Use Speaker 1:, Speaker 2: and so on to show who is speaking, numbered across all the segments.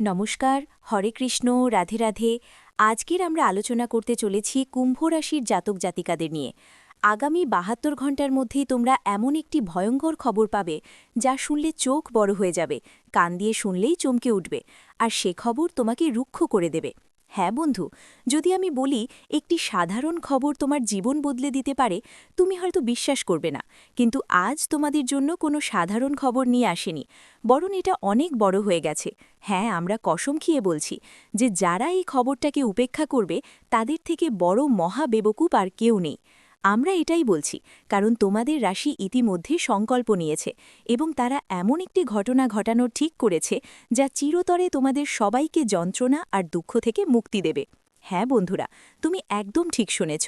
Speaker 1: নমস্কার, হরে কৃষ্ণ, রাধে রাধে। আজকের আমরা আলোচনা করতে চলেছি কুম্ভ রাশির জাতক জাতিকাদের নিয়ে। আগামী বাহাত্তর ঘণ্টার মধ্যেই তোমরা এমন একটি ভয়ঙ্কর খবর পাবে, যা শুনলে চোখ বড় হয়ে যাবে, কান দিয়ে শুনলেই চমকে উঠবে, আর সে খবর তোমাকে রুক্ষ করে দেবে। হ্যাঁ বন্ধু, যদি আমি বলি একটি সাধারণ খবর তোমার জীবন বদলে দিতে পারে, তুমি হয়তো বিশ্বাস করবে না। কিন্তু আজ তোমাদের জন্য কোনো সাধারণ খবর নিয়ে আসেনি, বরং এটা অনেক বড় হয়ে গেছে। হ্যাঁ আমরা কসম খেয়ে বলছি যে যারা এই খবরটাকে উপেক্ষা করবে, তাদের থেকে বড় মহা বেবকুপ আর কেউ নেই। আমরা এটাই বলছি, কারণ তোমাদের রাশি ইতিমধ্যে সংকল্প নিয়েছে এবং তারা এমন একটি ঘটনা ঘটানোর ঠিক করেছে যা চিরতরে তোমাদের সবাইকে যন্ত্রণা আর দুঃখ থেকে মুক্তি দেবে। হ্যাঁ বন্ধুরা, তুমি একদম ঠিক শুনেছ।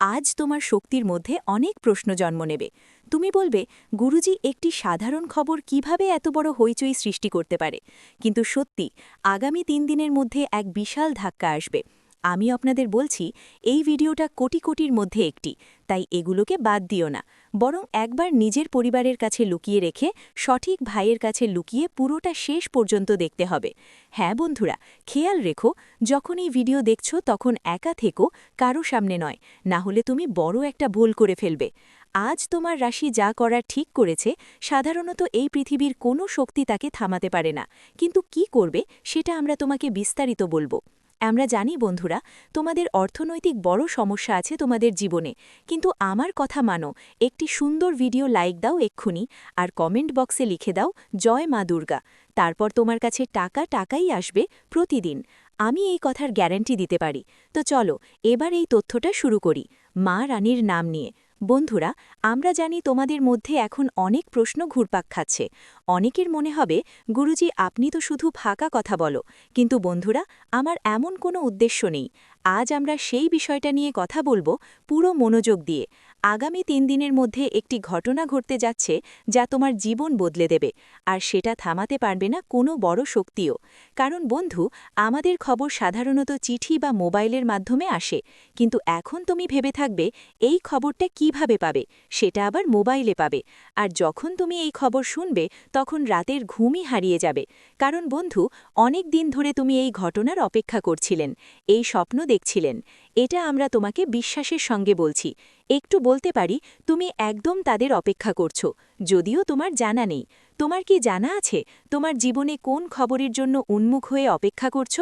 Speaker 1: আজ তোমার শক্তির মধ্যে অনেক প্রশ্ন জন্ম নেবে। তুমি বলবে, গুরুজি, একটি সাধারণ খবর কীভাবে এত বড় হইচই সৃষ্টি করতে পারে? কিন্তু সত্যি, আগামী তিন দিনের মধ্যে এক বিশাল ধাক্কা আসবে। আমি আপনাদের বলছি, এই ভিডিওটা কোটি কোটির মধ্যে একটি, তাই এগুলোকে বাদ দিও না। বরং একবার নিজের পরিবারের কাছে লুকিয়ে রেখে, সঠিক ভাইয়ের কাছে লুকিয়ে পুরোটা শেষ পর্যন্ত দেখতে হবে। হ্যাঁ বন্ধুরা, খেয়াল রেখো, যখন এই ভিডিও দেখছ তখন একা থেকো, কারও সামনে নয়। না হলে তুমি বড় একটা ভুল করে ফেলবে। আজ তোমার রাশি যা করার ঠিক করেছে, সাধারণত এই পৃথিবীর কোনো শক্তি তাকে থামাতে পারে না। কিন্তু কি করবে, সেটা আমরা তোমাকে বিস্তারিত বলব। আমরা জানি বন্ধুরা, তোমাদের অর্থনৈতিক বড় সমস্যা আছে তোমাদের জীবনে, কিন্তু আমার কথা মানো, একটি সুন্দর ভিডিও লাইক দাও এক্ষুনি আর কমেন্ট বক্সে লিখে দাও, জয় মা দুর্গা তারপর তোমার কাছে টাকা টাকাই আসবে প্রতিদিন, আমি এই কথার গ্যারান্টি দিতে পারি। তো চলো, এবার এই তথ্যটা শুরু করি, মা রানীর নাম নিয়ে। বন্ধুরা, আমরা জানি তোমাদের মধ্যে এখন অনেক প্রশ্ন ঘুরপাক খাচ্ছে। অনেকের মনে হবে, গুরুজি, আপনি তো শুধু ফাঁকা কথা বলো। কিন্তু বন্ধুরা, আমার এমন কোনো উদ্দেশ্য নেই। আজ আমরা সেই বিষয়টা নিয়ে কথা বলব পুরো মনোযোগ দিয়ে। আগামী তিন দিনের মধ্যে একটি ঘটনা ঘটতে যাচ্ছে যা তোমার জীবন বদলে দেবে, আর সেটা থামাতে পারবে না কোনো বড় শক্তিও। কারণ বন্ধু, আমাদের খবর সাধারণত চিঠি বা মোবাইলের মাধ্যমে আসে, কিন্তু এখন তুমি ভেবে থাকবে এই খবরটা কীভাবে পাবে, সেটা আবার মোবাইলে পাবে। আর যখন তুমি এই খবর শুনবে, তখন রাতের ঘুমই হারিয়ে যাবে। কারণ বন্ধু, অনেক দিন ধরে তুমি এই ঘটনার অপেক্ষা করছিলেন। এই স্বপ্ন দেখছিলেন। এটা আমরা তোমাকে বিশ্বাসের সঙ্গে বলছি। একটু বলতে পারি, তুমি একদম তাদের অপেক্ষা করছ। যদিও তোমার জানা নেই। তোমার কি জানা আছে, তোমার জীবনে কোন খবরের জন্য উন্মুখ হয়ে অপেক্ষা করছ?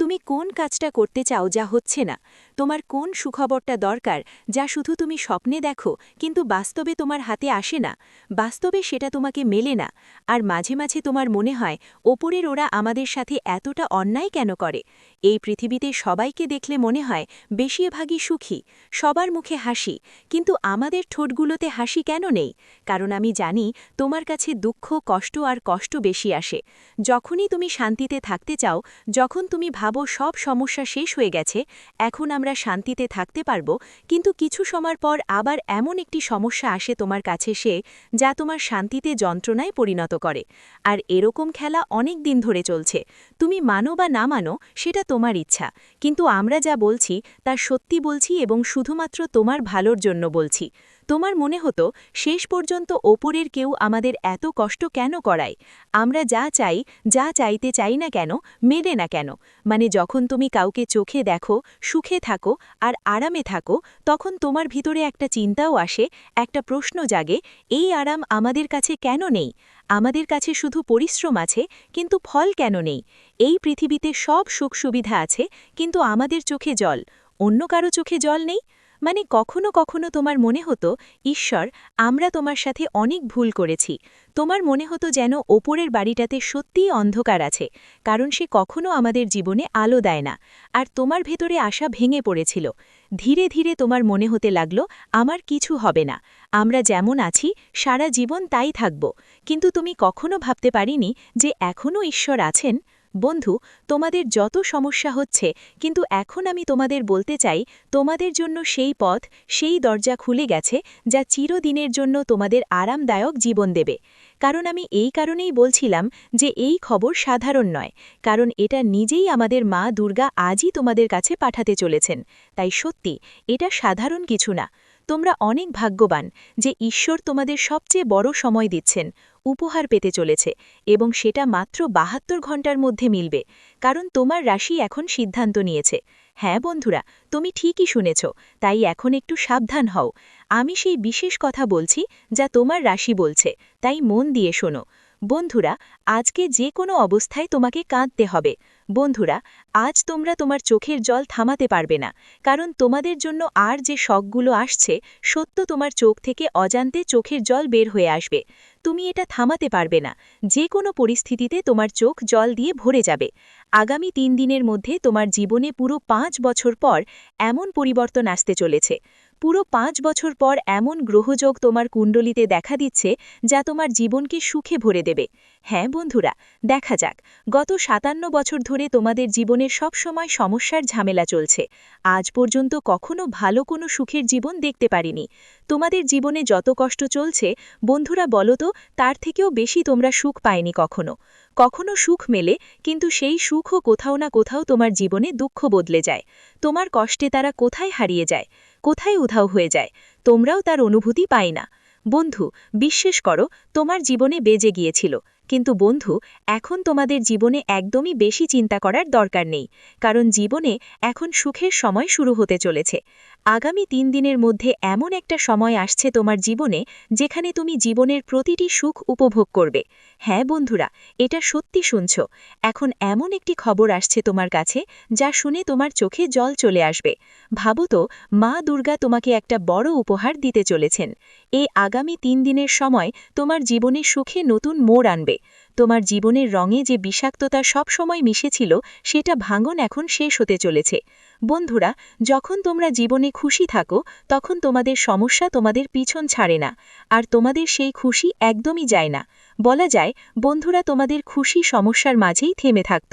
Speaker 1: তুমি কোন কাজটা করতে চাও যা হচ্ছে না? তোমার কোন সুখবরটা দরকার যা শুধু তুমি স্বপ্নে দেখো, কিন্তু বাস্তবে তোমার হাতে আসে না? বাস্তবে সেটা তোমাকে মেলে না। আর মাঝে মাঝে তোমার মনে হয়, ওপরের ওরা আমাদের সাথে এতটা অন্যায় কেন করে? এই পৃথিবীতে সবাইকে দেখলে মনে হয়, বেশিরভাগই সুখী, সবার মুখে হাসি, কিন্তু আমাদের ঠোঁটগুলোতে হাসি কেন নেই? কারণ আমি জানি, তোমার কাছে দুঃখ, কষ্ট আর কষ্ট বেশি আসে। যখনই তুমি শান্তিতে থাকতে চাও, যখন তুমি ভাবো সব সমস্যা শেষ হয়ে গেছে, এখন আমরা শান্তিতে থাকতে পারব, কিন্তু কিছু সময় পর আবার এমন একটি সমস্যা আসে তোমার কাছে সে, যা তোমার শান্তিতে যন্ত্রণায় পরিণত করে। আর এরকম খেলা অনেক দিন ধরে চলছে। তুমি মানো বা না মানো, সেটা তোমার ইচ্ছা। কিন্তু আমরা যা বলছি, তা সত্যি বলছি এবং শুধুমাত্র তোমার ভালোর জন্য বলছি। তোমার মনে হতো, শেষ পর্যন্ত ওপরের কেউ আমাদের এত কষ্ট কেন করায়? আমরা যা চাই, যা চাইতে চাই না কেন, মেলে না কেন? মানে যখন তুমি কাউকে চোখে দেখো, সুখে থাকো, আর আরামে থাকো, তখন তোমার ভিতরে একটা চিন্তাও আসে, একটা প্রশ্ন জাগে, এই আরাম আমাদের কাছে কেন নেই? আমাদের কাছে শুধু পরিশ্রম আছে, কিন্তু ফল কেন নেই? এই পৃথিবীতে সব সুখ সুবিধা আছে, কিন্তু আমাদের চোখে জল। অন্য কারও চোখে জল নেই? মানে কখনো কখনো তোমার মনে হতো, ঈশ্বর, আমরা তোমার সাথে অনেক ভুল করেছি। তোমার মনে হতো যেন ওপরের বাড়িটাতে সত্যিই অন্ধকার আছে, কারণ সে কখনো আমাদের জীবনে আলো দেয় না। আর তোমার ভেতরে আশা ভেঙে পড়েছিল। ধীরে ধীরে তোমার মনে হতে লাগল, আমার কিছু হবে না। আমরা যেমন আছি, সারা জীবন তাই থাকব। কিন্তু তুমি কখনো ভাবতে পারিনি যে এখনও ঈশ্বর আছেন? বন্ধু, তোমাদের যত সমস্যা হচ্ছে, কিন্তু এখন আমি তোমাদের বলতে চাই, তোমাদের জন্য সেই পথ, সেই দরজা খুলে গেছে, যা চিরদিনের জন্য তোমাদের আরামদায়ক জীবন দেবে। কারণ আমি এই কারণেই বলছিলাম যে এই খবর সাধারণ নয়, কারণ এটা নিজেই আমাদের মা দুর্গা আজই তোমাদের কাছে পাঠাতে চলেছেন। তাই সত্যি, এটা সাধারণ কিছু না। তোমরা অনেক ভাগ্যবান যে ঈশ্বর তোমাদের সবচেয়ে বড় সময় দিচ্ছেন, উপহার পেতে চলেছে এবং সেটা মাত্র বাহাত্তর ঘণ্টার মধ্যে মিলবে, কারণ তোমার রাশি এখন সিদ্ধান্ত নিয়েছে। হ্যাঁ বন্ধুরা, তুমি ঠিকই শুনেছ, তাই এখন একটু সাবধান হও। আমি সেই বিশেষ কথা বলছি যা তোমার রাশি বলছে, তাই মন দিয়ে শোনো। বন্ধুরা, আজকে যে কোনো অবস্থায় তোমাকে কাঁদতে হবে। বন্ধুরা, আজ তোমরা তোমার চোখের জল থামাতে পারবে না, কারণ তোমাদের জন্য আর যে শখগুলো আসছে, সত্য তোমার চোখ থেকে অজান্তে চোখের জল বের হয়ে আসবে। তুমি এটা থামাতে পারবে না, যে কোনো পরিস্থিতিতে তোমার চোখ জল দিয়ে ভরে যাবে। আগামী তিন দিনের মধ্যে তোমার জীবনে পুরো পাঁচ বছর পর এমন পরিবর্তন আসতে চলেছে। পুরো পাঁচ বছর পর এমন গ্রহযোগ তোমার কুণ্ডলিতে দেখা দিচ্ছে, যা তোমার জীবনকে সুখে ভরে দেবে। হ্যাঁ বন্ধুরা, দেখা যাক। গত সাতান্ন বছর ধরে তোমাদের জীবনে সব সময় সমস্যার ঝামেলা চলছে। আজ পর্যন্ত কখনো ভালো কোনো সুখের জীবন দেখতে পারিনি। তোমাদের জীবনে যত কষ্ট চলছে, বন্ধুরা বলো তো, তার থেকেও বেশি তোমরা সুখ পায়নি কখনো। কখনো সুখ মেলে, কিন্তু সেই সুখও কোথাও না কোথাও তোমার জীবনে দুঃখ বদলে যায়। তোমার কষ্টে তারা কোথায় হারিয়ে যায়? কোথায় উধাও হয়ে যায়, তোমরাও তার অনুভূতি পাই না। বন্ধু, বিশ্বাস করো, তোমার জীবনে বেজে গিয়েছিল। কিন্তু বন্ধু, এখন তোমাদের জীবনে একদমই বেশি চিন্তা করার দরকার নেই, কারণ জীবনে এখন সুখের সময় শুরু হতে চলেছে। আগামী তিন দিনের মধ্যে এমন একটা সময় আসছে তোমার জীবনে যেখানে তুমি জীবনের প্রতিটি সুখ উপভোগ করবে। হ্যাঁ বন্ধুরা, এটা সত্যি শুনছ। এখন এমন একটি খবর আসছে তোমার কাছে যা শুনে তোমার চোখে জল চলে আসবে। ভাবো তো, মা দুর্গা তোমাকে একটা বড় উপহার দিতে চলেছেন। এই আগামী তিন দিনের সময় তোমার জীবনে সুখে নতুন মোড় আনবে। তোমার জীবনের রঙে যে বিষাক্ততা সব সময় মিশেছিল, সেটা ভাঙন এখন শেষ হতে চলেছে। বন্ধুরা, যখন তোমরা জীবনে খুশি থাকো, তখন তোমাদের সমস্যা তোমাদের পিছন ছাড়ে না, আর তোমাদের সেই খুশি একদমই যায় না। বলা যায়, বন্ধুরা তোমাদের খুশি সমস্যার মাঝেই থেমে থাকত,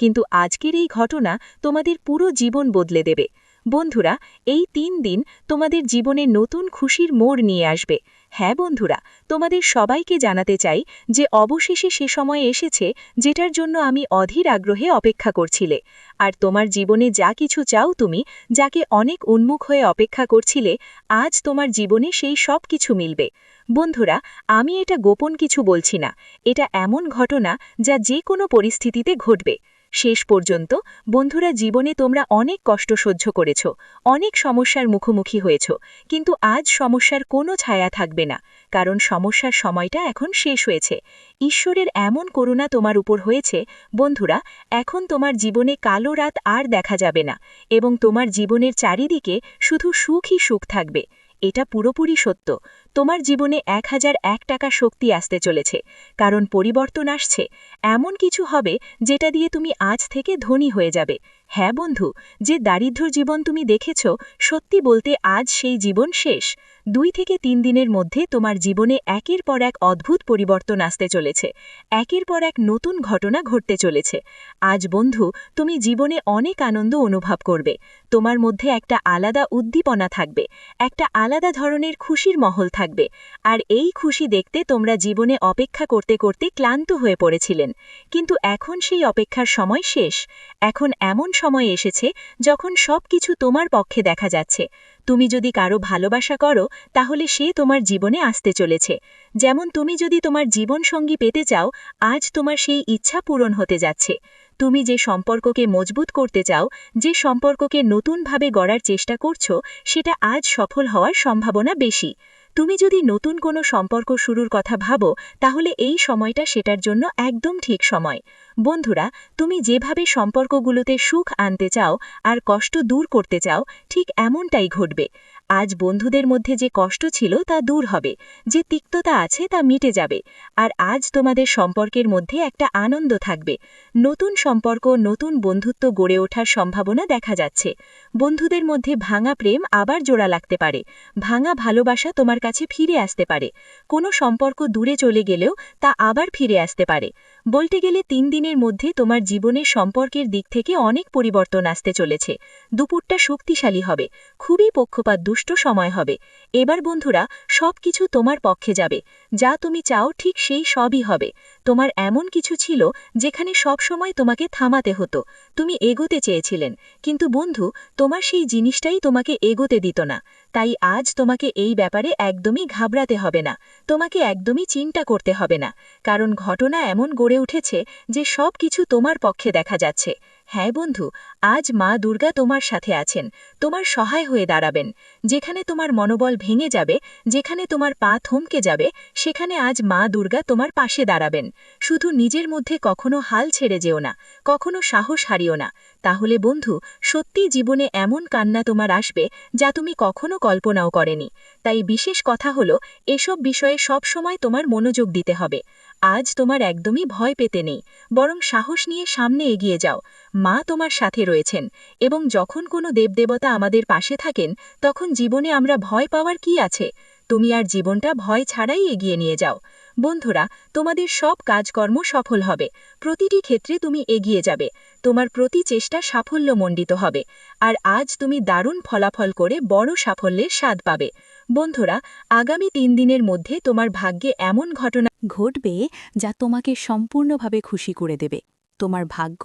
Speaker 1: কিন্তু আজকের এই ঘটনা তোমাদের পুরো জীবন বদলে দেবে। বন্ধুরা, এই তিন দিন তোমাদের জীবনে নতুন খুশির মোড় নিয়ে আসবে। হ্যাঁ বন্ধুরা, তোমাদের সবাইকে জানাতে চাই যে অবশেষে সে সময় এসেছে যেটার জন্য আমি অধীর আগ্রহে অপেক্ষা করছিলে। আর তোমার জীবনে যা কিছু চাও তুমি, যাকে অনেক উন্মুখ হয়ে অপেক্ষা করছিলে, আজ তোমার জীবনে সেই সব কিছু মিলবে। বন্ধুরা, আমি এটা গোপন কিছু বলছি না। এটা এমন ঘটনা যা যে কোনো পরিস্থিতিতে ঘটবে। শেষ পর্যন্ত, বন্ধুরা জীবনে তোমরা অনেক কষ্ট সহ্য করেছ, অনেক সমস্যার মুখোমুখি হয়েছ, কিন্তু আজ সমস্যার কোনো ছায়া থাকবে না, কারণ সমস্যার সময়টা এখন শেষ হয়েছে। ঈশ্বরের এমন করুণা তোমার উপর হয়েছে, বন্ধুরা, এখন তোমার জীবনে কালো রাত আর দেখা যাবে না, এবং তোমার জীবনের চারিদিকে শুধু সুখই সুখ থাকবে। এটা পুরোপুরি সত্য। তোমার জীবনে এক হাজার এক টাকা শক্তি আসতে চলেছে। কারণ পরিবর্তন আসছে। এমন কিছু হবে যেটা দিয়ে তুমি আজ থেকে ধনী হয়ে যাবে। হ্যাঁ বন্ধু, যে দারিদ্র জীবন তুমি দেখেছ, সত্যি বলতে আজ সেই জীবন শেষ। দুই থেকে তিন দিনের মধ্যে তোমার জীবনে একের পর এক অদ্ভুত পরিবর্তন আসতে চলেছে। একের পর এক নতুন ঘটনা ঘটতে চলেছে। আজ বন্ধু, তুমি জীবনে অনেক আনন্দ অনুভব করবে। তোমার মধ্যে একটা আলাদা উদ্দীপনা থাকবে, একটা আলাদা ধরনের খুশির মহল থাকবে। আর এই খুশি দেখতে তোমরা জীবনে অপেক্ষা করতে করতে ক্লান্ত হয়ে পড়েছিলেন। কিন্তু এখন সেই অপেক্ষার সময় শেষ। এখন এমন সময় এসেছে যখন সব কিছু তোমার পক্ষে দেখা যাচ্ছে। তুমি যদি কারও ভালোবাসা করো, তাহলে সে তোমার জীবনে আসতে চলেছে। যেমন তুমি যদি তোমার জীবনসঙ্গী পেতে চাও, আজ তোমার সেই ইচ্ছা পূরণ হতে যাচ্ছে। তুমি যে সম্পর্ককে মজবুত করতে চাও, যে সম্পর্ককে নতুনভাবে গড়ার চেষ্টা করছ, সেটা আজ সফল হওয়ার সম্ভাবনা বেশি। তুমি যদি নতুন কোনো সম্পর্ক শুরুর কথা ভাবো, তাহলে এই সময়টা সেটার জন্য একদম ঠিক সময়। বন্ধুরা, তুমি যেভাবে সম্পর্কগুলোতে সুখ আনতে চাও আর কষ্ট দূর করতে চাও, ঠিক এমনটাই ঘটবে। আজ বন্ধুদের মধ্যে যে কষ্ট ছিল তা দূর হবে, যে তিক্ততা আছে তা মিটে যাবে, আর আজ তোমাদের সম্পর্কের মধ্যে একটা আনন্দ থাকবে। নতুন সম্পর্ক, নতুন বন্ধুত্ব গড়ে ওঠার সম্ভাবনা দেখা যাচ্ছে। বন্ধুদের মধ্যে ভাঙা প্রেম আবার জোড়া লাগতে পারে। ভাঙা ভালোবাসা তোমার কাছে ফিরে আসতে পারে। কোনো সম্পর্ক দূরে চলে গেলেও তা আবার ফিরে আসতে পারে। বলতে গেলে তিন দিনের মধ্যে তোমার জীবনের সম্পর্কের দিক থেকে অনেক পরিবর্তন আসতে চলেছে। দুপুরটা শক্তিশালী হবে, খুবই পক্ষপাত দুষ্ট সময় হবে। এবার বন্ধুরা সব কিছু তোমার পক্ষে যাবে। যা তুমি চাও ঠিক সেই সবই হবে। তোমার এমন কিছু ছিল যেখানে সব সময় তোমাকে থামাতে হতো। তুমি এগোতে চেয়েছিলেন। কিন্তু বন্ধু, তোমার সেই জিনিসটাই তোমাকে এগোতে দিত না।
Speaker 2: তাই আজ তোমাকে এই ব্যাপারে একদমই ঘাবড়াতে হবে না। তোমাকে একদমই চিন্তা করতে হবে না। কারণ ঘটনা এমন গড়ে উঠেছে যে সব কিছু তোমার পক্ষে দেখা যাচ্ছে। হ্যাঁ বন্ধু, আজ মা দুর্গা তোমার সাথে আছেন। তোমার সহায় হয়ে দাঁড়াবেন। যেখানে তোমার মনোবল ভেঙে যাবে, যেখানে তোমার পা থমকে যাবে, সেখানে আজ মা দুর্গা তোমার পাশে দাঁড়াবেন। শুধু নিজের মধ্যে কখনো হাল ছেড়ে যেও না, কখনো সাহস হারিও না। তাহলে বন্ধু, সত্যি জীবনে এমন কান্না তোমার আসবে, যা তুমি কখনো কল্পনাও করেনি। তাই বিশেষ কথা হলো, এসব বিষয়ে সব সময় তোমার মনোযোগ দিতে হবে। আজ তোমার একদমই ভয় পেতে নেই, বরং সাহস নিয়ে সামনে এগিয়ে যাও। মা তোমার সাথে রয়েছেন, এবং যখন কোনো দেবদেবতা আমাদের পাশে থাকেন, তখন জীবনে আমরা ভয় পাওয়ার কি আছে? তুমি আর জীবনটা ভয় ছাড়াই এগিয়ে নিয়ে যাও। বন্ধুরা, তোমাদের সব কাজকর্ম সফল হবে। প্রতিটি ক্ষেত্রে তুমি এগিয়ে যাবে। তোমার প্রতি চেষ্টা সাফল্যমণ্ডিত হবে। আর আজ তুমি দারুণ ফলাফল করে বড় সাফল্যের স্বাদ পাবে। বন্ধুরা, আগামী তিন দিনের মধ্যে তোমার ভাগ্যে এমন ঘটনা
Speaker 1: ঘটবে যা তোমাকে সম্পূর্ণভাবে খুশি করে দেবে। তোমার ভাগ্য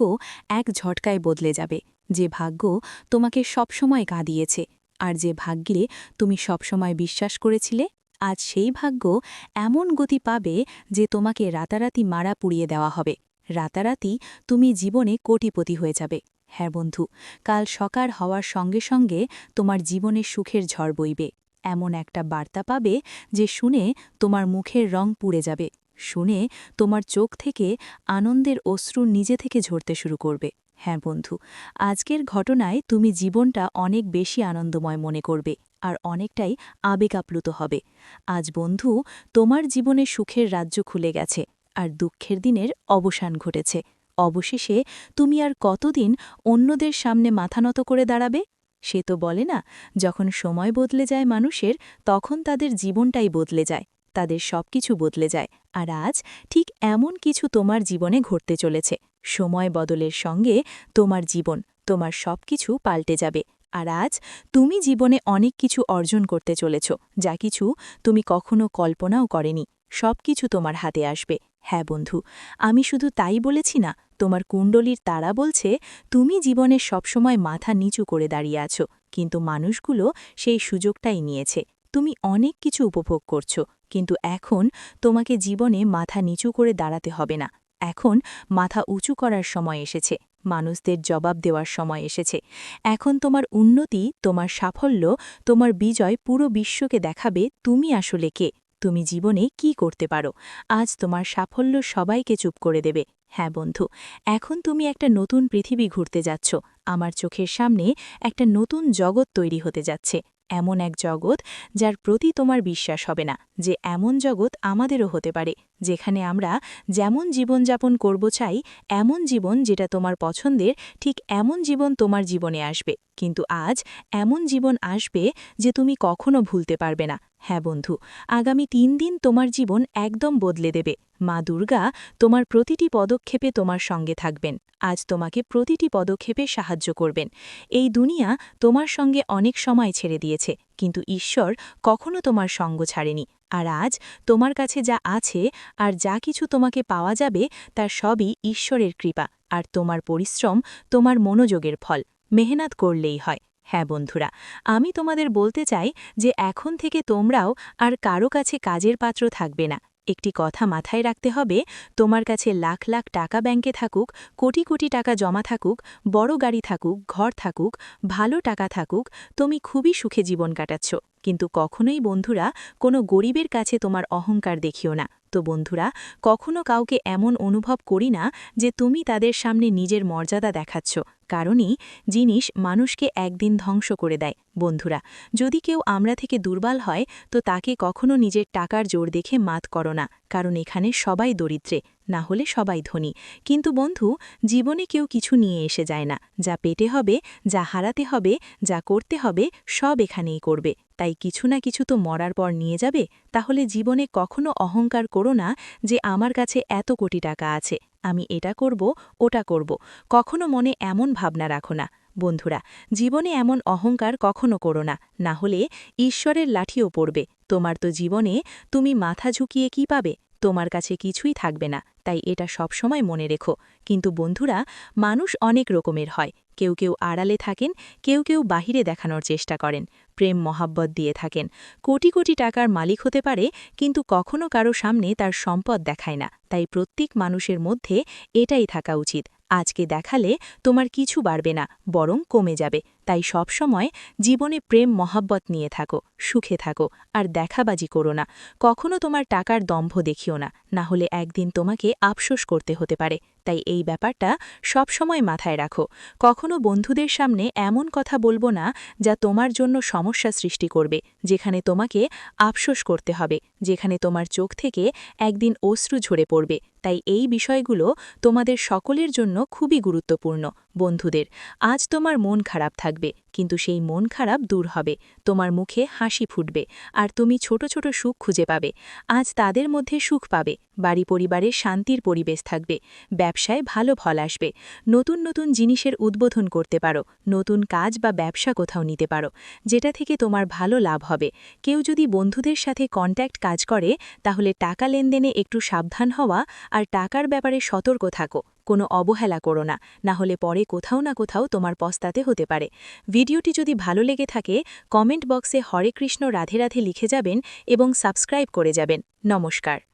Speaker 1: এক ঝটকায় বদলে যাবে। যে ভাগ্য তোমাকে সবসময় কাঁদিয়েছে, আর যে ভাগ্যে তুমি সবসময় বিশ্বাস করেছিলে, আজ সেই ভাগ্য এমন গতি পাবে যে তোমাকে রাতারাতি মারা পুড়িয়ে দেওয়া হবে। রাতারাতি তুমি জীবনে কোটিপতি হয়ে যাবে। হ্যাঁ বন্ধু, কাল সকার হওয়ার সঙ্গে সঙ্গে তোমার জীবনে সুখের ঝড় বইবে। এমন একটা বার্তা পাবে যে শুনে তোমার মুখের রং পুড়ে যাবে, শুনে তোমার চোখ থেকে আনন্দের অশ্রু নিজে থেকে ঝরতে শুরু করবে। হ্যাঁ বন্ধু, আজকের ঘটনায় তুমি জীবনটা অনেক বেশি আনন্দময় মনে করবে আর অনেকটাই আবেগাপ্লুত হবে। আজ বন্ধু, তোমার জীবনে সুখের রাজ্য খুলে গেছে আর দুঃখের দিনের অবসান ঘটেছে। অবশেষে তুমি আর কতদিন অন্যদের সামনে মাথা নত করে দাঁড়াবে? সে তো বলে না, যখন সময় বদলে যায় মানুষের, তখন তাদের জীবনটাই বদলে যায়, তাদের সব কিছু বদলে যায়, আর আজ ঠিক এমন কিছু তোমার জীবনে ঘটতে চলেছে, সময় বদলের সঙ্গে তোমার জীবন, তোমার সব কিছু পাল্টে যাবে, আর আজ তুমি জীবনে অনেক কিছু অর্জন করতে চলেছ, যা কিছু তুমি কখনো কল্পনাও করেনি সব কিছু তোমার হাতে আসবে হ্যাঁ বন্ধু, আমি শুধু তাই বলেছি না তোমার কুণ্ডলীর তারা বলছে, তুমি জীবনে সবসময় মাথা নিচু করে দাঁড়িয়ে আছো, কিন্তু মানুষগুলো সেই সুযোগটাই নিয়েছে। তুমি অনেক কিছু উপভোগ করছ, কিন্তু এখন তোমাকে জীবনে মাথা নিচু করে দাঁড়াতে হবে না। এখন মাথা উঁচু করার সময় এসেছে, মানুষদের জবাব দেওয়ার সময় এসেছে। এখন তোমার উন্নতি, তোমার সাফল্য, তোমার বিজয় পুরো বিশ্বকে দেখাবে তুমি আসলে কে? তুমি জীবনে কি করতে পারো? আজ তোমার সাফল্য সবাইকে চুপ করে দেবে। হ্যাঁ বন্ধু, এখন তুমি একটা নতুন পৃথিবী ঘুরতে যাচ্ছ। আমার চোখের সামনে একটা নতুন জগৎ তৈরি হতে যাচ্ছে। এমন এক জগৎ যার প্রতি তোমার বিশ্বাস হবে না, যে এমন জগৎ আমাদেরও হতে পারে। যেখানে আমরা যেমন জীবনযাপন করব চাই, এমন জীবন যেটা তোমার পছন্দের, ঠিক এমন জীবন তোমার জীবনে আসবে। কিন্তু আজ এমন জীবন আসবে যে তুমি কখনো ভুলতে পারবে না। হ্যাঁ বন্ধু, আগামী তিন দিন তোমার জীবন একদম বদলে দেবে। মা দুর্গা তোমার প্রতিটি পদক্ষেপে তোমার সঙ্গে থাকবেন। আজ তোমাকে প্রতিটি পদক্ষেপে সাহায্য করবেন। এই দুনিয়া তোমার সঙ্গে অনেক সময় ছেড়ে দিয়েছে, কিন্তু ঈশ্বর কখনো তোমার সঙ্গ ছাড়েনি। আর আজ তোমার কাছে যা আছে আর যা কিছু তোমাকে পাওয়া যাবে তার সবই ঈশ্বরের কৃপা আর তোমার পরিশ্রম তোমার মনোযোগের ফল। মেহনত করলেই হয়। হ্যাঁ বন্ধুরা, আমি তোমাদের বলতে চাই যে এখন থেকে তোমরাও আর কারও কাছে কাজের পাত্র থাকবে না। একটি কথা মাথায় রাখতে হবে, তোমার কাছে লাখ লাখ টাকা ব্যাংকে থাকুক, কোটি কোটি টাকা জমা থাকুক, বড় গাড়ি থাকুক, ঘর থাকুক, ভালো টাকা থাকুক, তুমি খুবই সুখে জীবন কাটাচ্ছ। কিন্তু কখনোই বন্ধুরা কোনো গরিবের কাছে তোমার অহংকার দেখিও না। তো বন্ধুরা, কখনো কাউকে এমন অনুভব করি না যে তুমি তাদের সামনে নিজের মর্যাদা দেখাচ্ছ। কারণই জিনিস মানুষকে একদিন ধ্বংস করে দেয়, বন্ধুরা। যদি কেউ আমরা থেকে দুর্বল হয়, তো তাকে কখনো নিজের টাকার জোর দেখে মাত করো না, কারণ এখানে সবাই দরিদ্রে। না হলে সবাই ধনী। কিন্তু বন্ধু, জীবনে কেউ কিছু নিয়ে এসে যায় না। যা পেটে হবে, যা হারাতে হবে, যা করতে হবে, সব এখানেই করবে। তাই কিছু না কিছু তো মরার পর নিয়ে যাবে? তাহলে জীবনে কখনো অহংকার করো না যে আমার কাছে এত কোটি টাকা আছে। আমি এটা করব, ওটা করব। কখনো মনে এমন ভাবনা রাখো না। বন্ধুরা, জীবনে এমন অহংকার কখনো করো না। না হলে ঈশ্বরের লাঠিও পড়বে। তোমার তো জীবনে তুমি মাথা ঝুঁকিয়ে কি পাবে?
Speaker 2: তোমার কাছে কিছুই থাকবে না, তাই এটা সবসময় মনে রেখো। কিন্তু বন্ধুরা, মানুষ অনেক রকমের হয়। কেউ কেউ আড়ালে থাকেন, কেউ কেউ বাহিরে দেখানোর চেষ্টা করেন, প্রেম মহাব্বত দিয়ে থাকেন। কোটি কোটি টাকার মালিক হতে পারে, কিন্তু কখনো কারও সামনে তার সম্পদ দেখায় না। তাই প্রত্যেক মানুষের মধ্যে এটাই থাকা উচিত। আজকে দেখালে তোমার কিছু বাড়বে না, বরং কমে যাবে। তাই সবসময় জীবনে প্রেম, মহাব্বত নিয়ে থাকো, সুখে থাকো, আর দেখাবাজি করো না। কখনো তোমার টাকার দম্ভ দেখিও না না হলে একদিন তোমাকে আফসোস করতে হতে পারে। তাই এই ব্যাপারটা সবসময় মাথায় রাখো। কখনো বন্ধুদের সামনে এমন কথা বলব না যা তোমার জন্য সমস্যা সৃষ্টি করবে, যেখানে তোমাকে আফসোস করতে হবে, যেখানে তোমার চোখ থেকে একদিন অশ্রু ঝরে পড়বে। তাই এই বিষয়গুলো তোমাদের সকলের জন্য খুবই গুরুত্বপূর্ণ। বন্ধুদের, আজ তোমার মন খারাপ থাকবে, কিন্তু সেই মন খারাপ দূর হবে, তোমার মুখে হাসি ফুটবে, আর তুমি ছোট ছোট সুখ খুঁজে পাবে, আজ তাদের মধ্যে সুখ পাবে, বাড়ি পরিবারে শান্তির পরিবেশ থাকবে, ব্যবসায় ভালো ফল আসবে, নতুন নতুন জিনিসের উদ্বোধন করতে পারো, নতুন কাজ বা ব্যবসা কোথাও নিতে পারো, যেটা থেকে তোমার ভালো লাভ হবে, কেউ যদি বন্ধুদের সাথে কন্ট্যাক্ট কাজ করে, তাহলে টাকা লেনদেনে একটু সাবধান হওয়া আর টাকার ব্যাপারে সতর্ক থাকো। কোনো অবহেলা করো না না হলে পরে কোথাও না কোথাও তোমার পস্তাতে হতে পারে। ভিডিওটি যদি ভালো লেগে থাকে, কমেন্ট বক্সে হরে কৃষ্ণ রাধে রাধে লিখে যাবেন এবং সাবস্ক্রাইব করে যাবেন। নমস্কার।